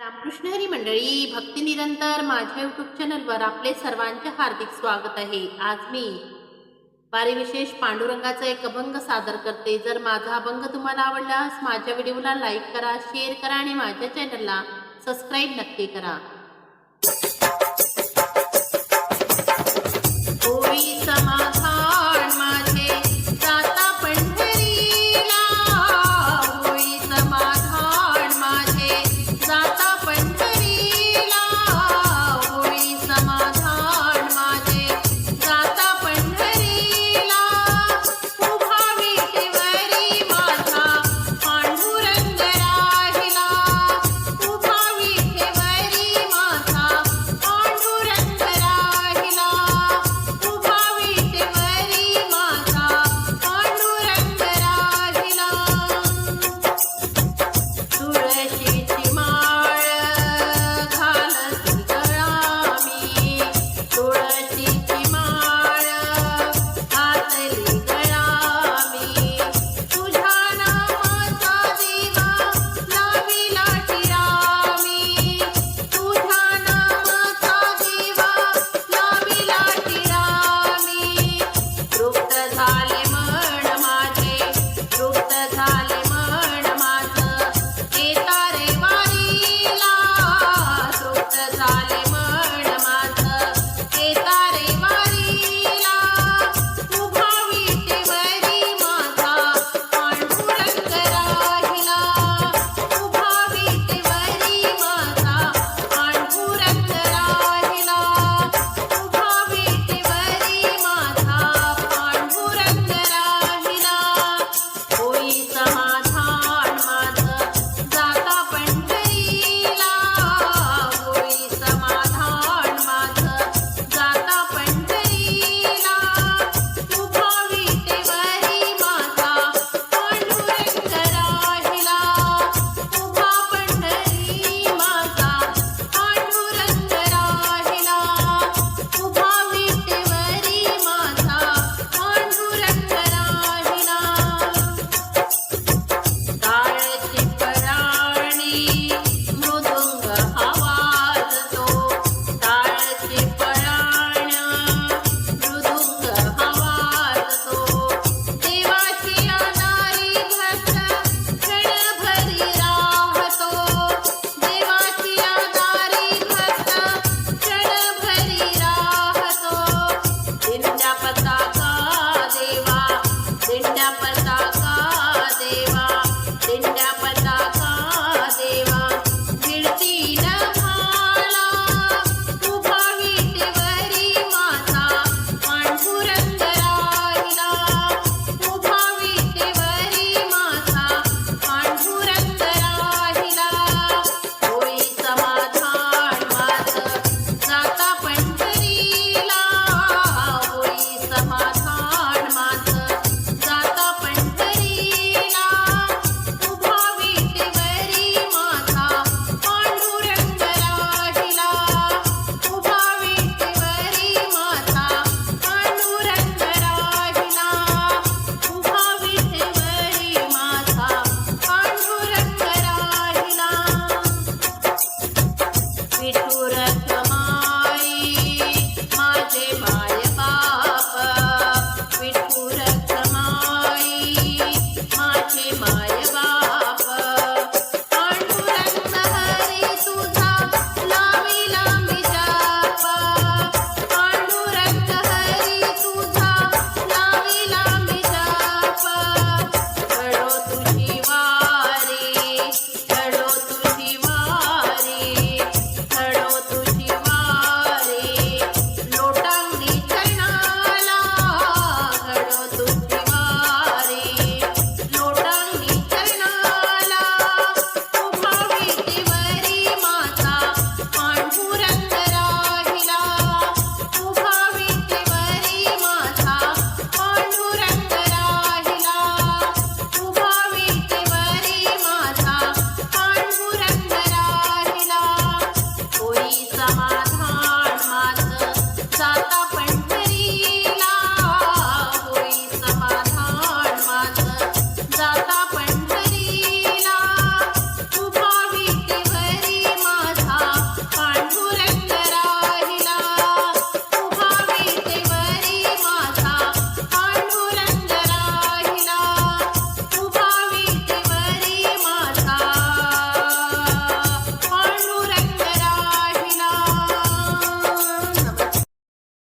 रामकृष्ण हरी मंडळी भक्ती निरंतर माझ्या युट्यूब चॅनलवर आपले सर्वांचे हार्दिक स्वागत आहे. आज मी वारी विशेष पांडुरंगाचा एक अभंग सादर करते. जर माझा अभंग तुम्हाला आवडल्यास माझ्या व्हिडिओला लाईक करा शेअर करा आणि माझ्या चॅनलला सबस्क्राईब नक्की करा.